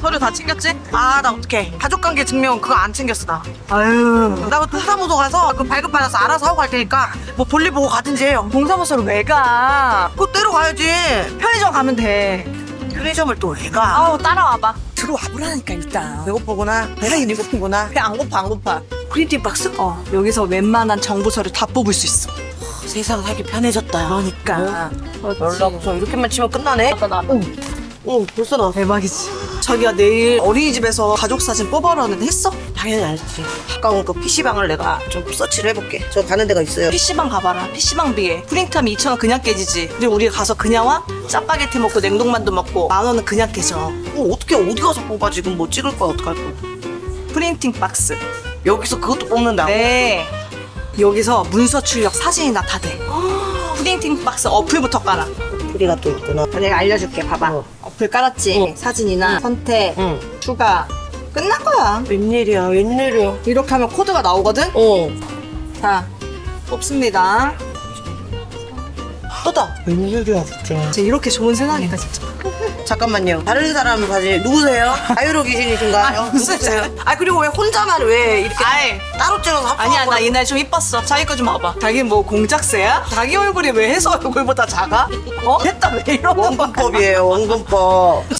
서류 다 챙겼지? 아 나 어떡해 가족관계 증명 그거 안 챙겼어 나 아유 나 동사무소 가서 그 발급받아서 알아서 하고 갈 테니까 뭐 볼일 보고 가든지 해요 동사무소를 왜 가? 그대로 가야지 편의점 가면 돼. 편의점을 또 왜 가? 아우 따라와봐. 들어와 보라니까 일단 배고프구나 배가 이리 고픈구나 배 안 고파 안 고파. 프린팅 박스? 어 여기서 웬만한 정보 서류 다 뽑을 수 있어. 세상 살기 편해졌다 그러니까. 연락처 이렇게만 치면 끝나네 응. 응 벌써 나왔어 대박이지. 자기야 내일 어린이집에서 가족 사진 뽑아라는데 했어? 당연히 알지 가까운 그 PC방을 내가 좀 서치를 해볼게 저 가는 데가 있어요 PC방 가봐라. PC방 비에. 프린트하면 2,000원 그냥 깨지지. 근데 우리가 가서 그냥 와? 짜파게티 먹고 냉동만두 먹고 만 원은 그냥 깨져. 어, 어떻게 어디 가서 뽑아 지금 뭐 찍을 거야 어떡할 거야 프린팅 박스. 여기서 그것도 뽑는다고? 네. 여기서 문서 출력 사진이나 다 돼. 프린팅 박스 어플부터 깔아. 소리가 또 있구나 내가 알려줄게. 봐봐. 어플 깔았지. 사진이나 선택, 응 추가. 끝난 거야. 웬일이야 웬일이야 이렇게 하면 코드가 나오거든? 어 자, 뽑습니다. 또다 웬일이야 진짜 진짜 이렇게 좋은 세상이다, 진짜. 잠깐만요 다른 사람 사진 누구세요? 자유로 귀신이신가요? 아, 무슨 누구세요? 자- 아 그리고 왜 혼자만 왜 이렇게 아이, 따로 찍어서 아니야, 나 이날 좀 이뻤어. 자기 거 좀 봐봐. 자기 뭐 공작새야? 자기 얼굴이 왜 해서 얼굴보다 작아? 어? 됐다, 왜 이러는 거야? 원근법이에요 원근법